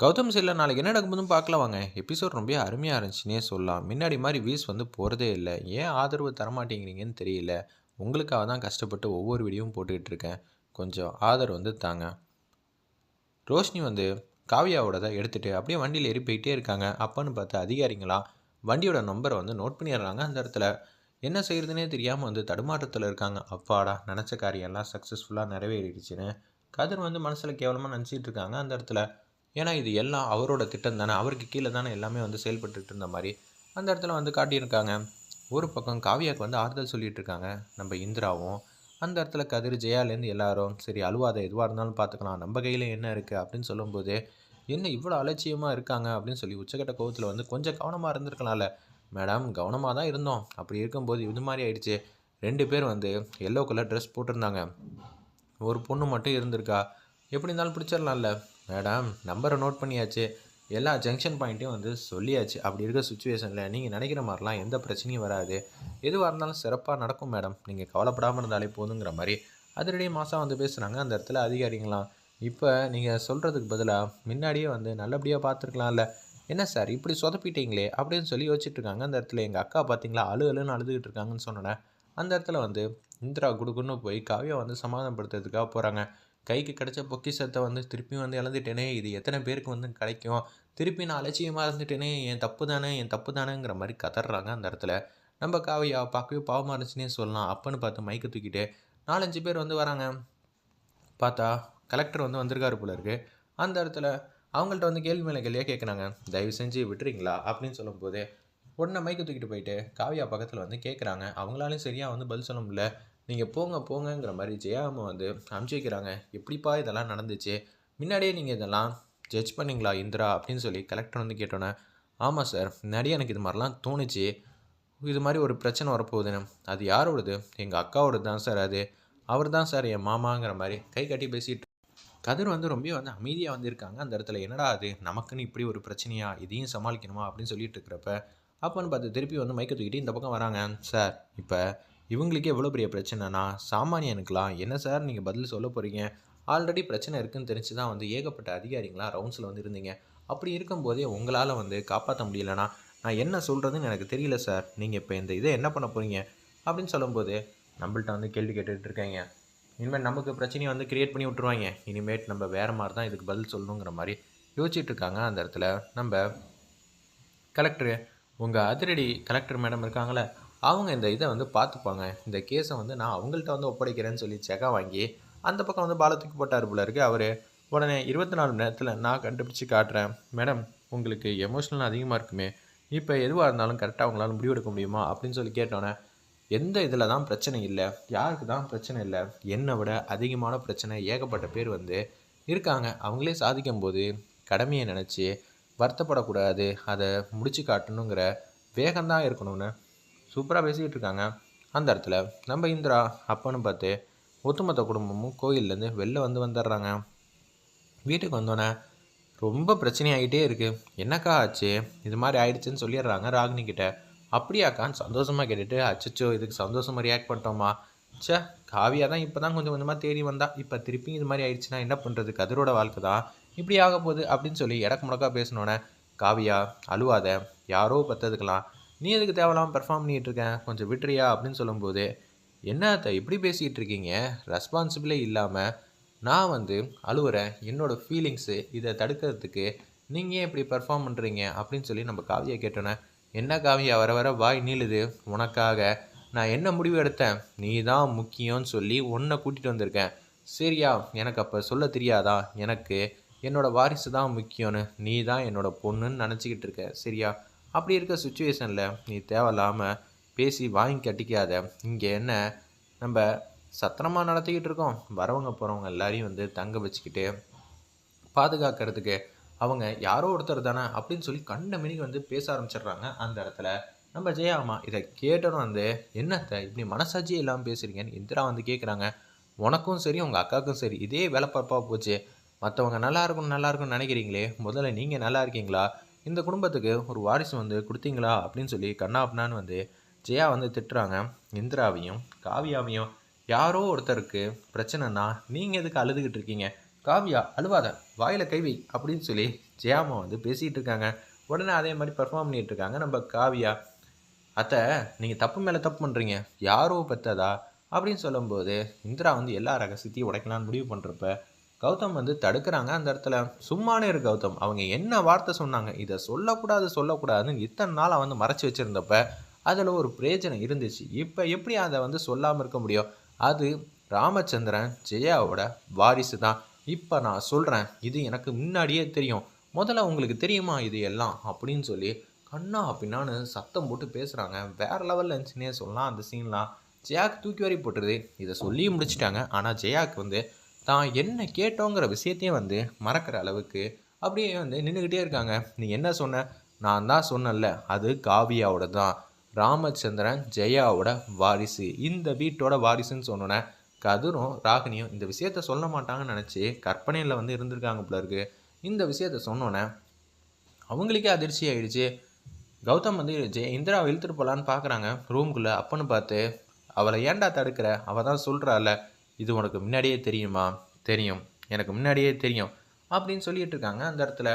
கௌதம் சில நாளைக்கு என்ன நடக்கும்போதும் பார்க்கலாம் வாங்க. எபிசோட் ரொம்ப அருமையாக இருந்துச்சுன்னே சொல்லலாம். முன்னாடி மாதிரி வீஸ் வந்து போகிறதே இல்லை. ஏன் ஆதரவு தரமாட்டேங்கிறீங்கன்னு தெரியல. உங்களுக்காக தான் கஷ்டப்பட்டு ஒவ்வொரு வீடியோவும் போட்டுக்கிட்டு இருக்கேன். கொஞ்சம் ஆதரவு வந்து தாங்க. ரோஷினி வந்து காவியாவோட தான் எடுத்துகிட்டு அப்படியே வண்டியில் ஏறி போயிட்டே இருக்காங்க. அப்பன்னு பார்த்து அதிகாரிங்களா? வண்டியோட நம்பரை வந்து நோட் பண்ணிடுறாங்க அந்த இடத்துல. என்ன செய்கிறதுனே தெரியாமல் வந்து தடுமாற்றத்தில் இருக்காங்க. அப்பாடா நினச்ச காரியெல்லாம் சக்ஸஸ்ஃபுல்லாக நிறைவேறிடுச்சுன்னு. கதிர் வந்து மனசில் கேவலமாக நினச்சிட்டு இருக்காங்க அந்த இடத்துல. ஏன்னா இது எல்லாம் அவரோட திட்டம் தானே. அவருக்கு கீழே தானே எல்லாமே வந்து செயல்பட்டுட்டு இருந்த மாதிரி அந்த இடத்துல வந்து காட்டியிருக்காங்க. ஒரு பக்கம் காவியாவுக்கு வந்து ஆறுதல் சொல்லிட்டு இருக்காங்க. நம்ம இந்திராவும் அந்த இடத்துல கதிர் ஜெயாலேருந்து எல்லாரும் சரி அழுவாத எதுவாக இருந்தாலும் பார்த்துக்கலாம். நம்ம கையில் என்ன இருக்குது அப்படின்னு சொல்லும்போது என்ன இவ்வளோ அலட்சியமாக இருக்காங்க அப்படின்னு சொல்லி உச்சக்கட்ட கோவத்தில் வந்து கொஞ்சம் கவனமாக இருந்திருக்கலாம்ல. மேடம் கவனமாக தான் இருந்தோம். அப்படி இருக்கும்போது இது மாதிரி ஆயிடுச்சு. ரெண்டு பேர் வந்து எல்லோ கலர் ட்ரெஸ் போட்டிருந்தாங்க. ஒரு பொண்ணு மட்டும் இருந்திருக்கா? எப்படி இருந்தாலும் பிடிச்சிடலாம்ல. மேடம் நம்பரை நோட் பண்ணியாச்சு. எல்லா ஜங்ஷன் பாயிண்ட்டையும் வந்து சொல்லியாச்சு. அப்படி இருக்க சுச்சுவேஷனில் நீங்கள் நினைக்கிற மாதிரிலாம் எந்த பிரச்சனையும் வராது. எதுவாக இருந்தாலும் சிறப்பாக நடக்கும் மேடம் நீங்கள் கவலைப்படாமல் இருந்தாலே போதுங்கிற மாதிரி அதிரடியே மாதம் வந்து பேசுகிறாங்க அந்த இடத்துல அதிகாரிங்களாம். இப்போ நீங்கள் சொல்கிறதுக்கு பதிலாக முன்னாடியே வந்து நல்லபடியாக பார்த்துருக்கலாம்ல. என்ன சார் இப்படி சொதப்பிட்டீங்களே? அப்படின்னு சொல்லி யோசிச்சுட்டு இருக்காங்க. அந்த இடத்துல எங்கள் அக்கா பார்த்தீங்களா அழு அழுன்னு அழுதுகிட்டு இருக்காங்கன்னு சொன்னோன்னே அந்த இடத்துல வந்து இந்திரா குடுக்குன்னு போய் காவியா வந்து சமாதானப்படுத்துறதுக்காக போகிறாங்க கைக்கு கிடைச்ச பொக்கிஷத்தை வந்து திருப்பியும் வந்து இழந்துட்டேனே இது எத்தனை பேருக்கு வந்து கிடைக்கும்? திருப்பி நான் அலட்சியமாக இருந்துட்டேனே என் தப்பு தானே என் தப்பு தானேங்கிற மாதிரி கதறாங்க அந்த இடத்துல. நம்ம காவியா பார்க்கவே பாவமாக இருந்துச்சுன்னே சொல்லலாம். அப்பன்னு பார்த்து மைக்கை தூக்கிட்டு நாலஞ்சு பேர் வந்து வராங்க. பார்த்தா கலெக்டர் வந்து வந்திருக்காரு போல இருக்கு. அந்த இடத்துல அவங்கள்ட்ட வந்து கேள்வி மேலே கேள்வியாக கேட்குறாங்க தயவு செஞ்சு விட்டுறீங்களா? அப்படின்னு சொல்லும்போது உடனே மைக்கு தூக்கிட்டு போயிட்டு காவியா பக்கத்தில் வந்து கேட்குறாங்க அவங்களாலையும் சரியாக வந்து பதில் சொல்ல முடியல. நீங்கள் போங்க போங்கங்கிற மாதிரி ஜெயாமா வந்து அனுப்பிச்சி வைக்கிறாங்க எப்படிப்பா இதெல்லாம் நடந்துச்சு? முன்னாடியே நீங்கள் இதெல்லாம் ஜட்ஜ் பண்ணீங்களா இந்திரா? அப்படின்னு சொல்லி கலெக்டர் வந்து கேட்டோன்னே ஆமாம் சார் முன்னாடியே எனக்கு இது மாதிரிலாம் தோணுச்சு. இது மாதிரி ஒரு பிரச்சனை வரப்போகுதுன்னு அது யாரோடது? எங்கள் அக்காவோடது தான் சார் அது. அவர் தான் சார் என் மாமாங்கிற மாதிரி கை கட்டி பேசிட்டு கதிர் வந்து ரொம்ப வந்து அமைதியாக வந்திருக்காங்க அந்த இடத்துல என்னடா அது? நமக்குன்னு இப்படி ஒரு பிரச்சனையா? இதையும் சமாளிக்கணுமா? அப்படின்னு சொல்லிட்டு இருக்கிறப்ப அப்போன்னு பார்த்து திருப்பி வந்து மைக்க தூக்கிட்டு இந்த பக்கம் வராங்க. சார் இப்போ இவங்களுக்கே எவ்வளோ பெரிய பிரச்சனைனா சாமானியனுக்கெலாம் என்ன சார் நீங்கள் பதில் சொல்ல போகிறீங்க ஆல்ரெடி பிரச்சனை இருக்குன்னு தெரிஞ்சு தான் வந்து ஏகப்பட்ட அதிகாரிங்களாம் ரவுண்ட்ஸில் வந்து இருந்தீங்க. அப்படி இருக்கும்போதே உங்களால் வந்து காப்பாற்ற முடியலனா நான் என்ன சொல்கிறதுன்னு எனக்கு தெரியல சார். நீங்கள் இப்போ இந்த இதை என்ன பண்ண போகிறீங்க அப்படின்னு சொல்லும்போது நம்மள்ட்ட வந்து கேள்வி கேட்டுட்டு இருக்காங்க. இனிமேல் நமக்கு பிரச்சனையை வந்து க்ரியேட் பண்ணி விட்ருவாங்க இனிமேட் நம்ம வேறு மாதிரி தான் இதுக்கு பதில் சொல்லணுங்கிற மாதிரி யோசிச்சுட்டு இருக்காங்க. அந்த இடத்துல நம்ம கலெக்டரு உங்கள் அதிரடி கலெக்டர் மேடம் இருக்காங்களே அவங்க இந்த இதை வந்து பார்த்துப்பாங்க. இந்த கேஸை வந்து நான் அவங்கள்ட்ட வந்து ஒப்படைக்கிறேன்னு சொல்லி செகா வாங்கி அந்த பக்கம் வந்து பாலத்துக்கு போட்டார் போல இருக்கு. அவர் உடனே இருபத்தி நாலு மணி நேரத்தில் நான் கண்டுபிடிச்சி காட்டுறேன். மேடம் உங்களுக்கு எமோஷனல் அதிகமாக இருக்குமே. இப்போ எதுவாக இருந்தாலும் கரெக்டாக அவங்களால முடிவெடுக்க முடியுமா? அப்படின்னு சொல்லி கேட்டோன்னே எந்த இதில் தான் பிரச்சனை இல்லை. யாருக்கு தான் பிரச்சனை இல்லை. என்னை விட அதிகமான பிரச்சனை ஏகப்பட்ட பேர் வந்து இருக்காங்க. அவங்களே சாதிக்கும் போது கடமையை நினச்சி வருத்தப்படக்கூடாது. அதை முடிச்சு காட்டணுங்கிற வேகம்தான் இருக்கணும்னு சூப்பராக பேசிக்கிட்டு இருக்காங்க அந்த இடத்துல நம்ம இந்திரா அப்பன்னு பார்த்து ஒட்டுமொத்த குடும்பமும் கோயிலேருந்து வெளில வந்து வந்துடுறாங்க. வீட்டுக்கு வந்தோன்னே ரொம்ப பிரச்சனையாகிட்டே இருக்குது என்னக்கா ஆச்சு? இது மாதிரி ஆயிடுச்சுன்னு சொல்லிடுறாங்க ராகினி கிட்ட. அப்படியாக்கான்னு சந்தோஷமாக கேட்டுட்டு அச்சச்சோ இதுக்கு சந்தோஷமாக ரியாக்ட் பண்ணிட்டோமா? சே காவியா தான் இப்போ தான் கொஞ்சம் கொஞ்சமாக தேடி வந்தா. இப்போ திருப்பி இது மாதிரி ஆயிடுச்சுன்னா என்ன பண்ணுறது கதிரோட வாழ்க்கை தான். இப்படி ஆக போகுது அப்படின்னு சொல்லி இடக்கு முடக்கா பேசினோன்னே காவியா அழுவாத. யாரோ பத்ததுக்கலாம். நீ எதுக்கு தேவையில்லாமல் பெர்ஃபார்ம் பண்ணிகிட்டு இருக்கேன் கொஞ்சம் விட்டுறியா? அப்படின்னு சொல்லும்போது என்ன அத்தை இப்படி பேசிகிட்டு இருக்கீங்க? ரெஸ்பான்சிபிளே இல்லாமல் நான் வந்து அழுவுறேன். என்னோடய ஃபீலிங்ஸு இதை தடுக்கிறதுக்கு நீங்கள் ஏன் இப்படி பெர்ஃபார்ம் பண்ணுறீங்க அப்படின்னு சொல்லி நம்ம காவியை கேட்டோன்னே என்ன காவியா வர வர வாய் நீளுது. உனக்காக நான் என்ன முடிவு எடுத்தேன்? நீ தான் முக்கியம்னு சொல்லி உன்னை கூட்டிகிட்டு வந்திருக்கேன். சரியா? எனக்கு அப்போ சொல்ல தெரியாதா? எனக்கு என்னோட வாரிசு தான் முக்கியம்னு. நீ தான் என்னோட பொண்ணுன்னு நினச்சிக்கிட்டு இருக்க. சரியா? அப்படி இருக்க சுச்சுவேஷனில் நீ தேவையில்லாமல் பேசி வாங்கி கட்டிக்காத. இங்கே என்ன? நம்ம சத்திரமாக நடத்திக்கிட்டு இருக்கோம். வரவங்க போகிறவங்க எல்லாரையும் வந்து தங்க வச்சுக்கிட்டு பாதுகாக்கிறதுக்கு அவங்க யாரோ ஒருத்தர் தானே அப்படின்னு சொல்லி கண்ட மினிக்கு வந்து பேச ஆரம்பிச்சிடுறாங்க. அந்த இடத்துல நம்ம ஜெயாமா இதை கேட்டதும் வந்து என்னத்தை இப்படி மனசாட்சியே இல்லாமல் பேசுகிறீங்கன்னு இந்திரா வந்து கேட்குறாங்க உனக்கும் சரி உங்கள் அக்காவுக்கும் சரி இதே வேலைப்பரப்பாக போச்சு. மற்றவங்க நல்லா இருக்கணும் நல்லா இருக்கும்னு நினைக்கிறீங்களே. முதல்ல நீங்கள் நல்லா இருக்கீங்களா? இந்த குடும்பத்துக்கு ஒரு வாரிசு வந்து கொடுத்தீங்களா? அப்படின்னு சொல்லி கண்ணாப்னான்னு வந்து ஜெயா வந்து திட்டுறாங்க. இந்திராவையும் காவியாவையும் யாரோ ஒருத்தருக்கு பிரச்சனைனா நீங்கள் எதுக்கு அழுதுகிட்டு இருக்கீங்க? காவியா அழுவாத வாயில் கைவி அப்படின்னு சொல்லி ஜெயாமா வந்து பேசிகிட்டு இருக்காங்க. உடனே அதே மாதிரி பெர்ஃபார்ம் பண்ணிட்டு இருக்காங்க. நம்ம காவியா அத்தை நீங்கள் தப்பு மேலே தப்பு பண்ணுறீங்க யாரோ பெற்றதா அப்படின்னு சொல்லும்போது இந்திரா வந்து எல்லா ரகசியத்தையும் உடைக்கலான்னு முடிவு பண்ணுறப்ப கௌதம் வந்து தடுக்கிறாங்க அந்த இடத்துல. சும்மானே இரு கௌதம் அவங்க என்ன வார்த்தை சொன்னாங்க இதை சொல்லக்கூடாது சொல்லக்கூடாதுன்னு இத்தனை நாளாக வந்து மறைச்சி வச்சுருந்தப்ப அதில் ஒரு பிரயோஜனம் இருந்துச்சு. இப்போ எப்படி அதை வந்து சொல்லாமல் இருக்க முடியும்? அது ராமச்சந்திரன் ஜெயாவோட வாரிசு தான். இப்போ நான் சொல்கிறேன் இது எனக்கு முன்னாடியே தெரியும். முதல்ல உங்களுக்கு தெரியுமா இது எல்லாம்? அப்படின்னு சொல்லி கண்ணா அப்படின்னான்னு சத்தம் போட்டு பேசுகிறாங்க வேற லெவலில் இருந்துச்சுன்னே சொல்லலாம் அந்த சீன்லாம் ஜெயாக்கு தூக்கி வரி போட்டுருது. இதை சொல்லி முடிச்சிட்டாங்க. ஆனால் ஜெயாக்கு வந்து தான் என்ன கேட்டோங்கிற விஷயத்தையும் வந்து மறக்கிற அளவுக்கு அப்படியே வந்து நின்றுக்கிட்டே இருக்காங்க. நீ என்ன சொன்ன? நான் தான் சொன்னேன்ல அது காவியாவோட தான். ராமச்சந்திரன் ஜெயாவோட வாரிசு. இந்த வீட்டோட வாரிசுன்னு சொன்னோன்னே கதிரும் ராகினியும் இந்த விஷயத்த சொல்ல மாட்டாங்கன்னு நினச்சி கற்பனையில் வந்து இருந்திருக்காங்க போல இருக்கு. இந்த விஷயத்த சொன்னோன்னே அவங்களுக்கே அதிர்ச்சி ஆயிடுச்சு. கௌதம் வந்து ஜெய இந்திரா இழுத்துட்டு போகலான்னு பார்க்குறாங்க ரூம்குள்ளே அப்பன்னு பார்த்து அவளை ஏன்டா தடுக்கிற? அவள் தான் சொல்கிறாள் இது உனக்கு முன்னாடியே தெரியுமா? தெரியும். எனக்கு முன்னாடியே தெரியும். அப்படின்னு சொல்லிட்டு இருக்காங்க அந்த இடத்துல.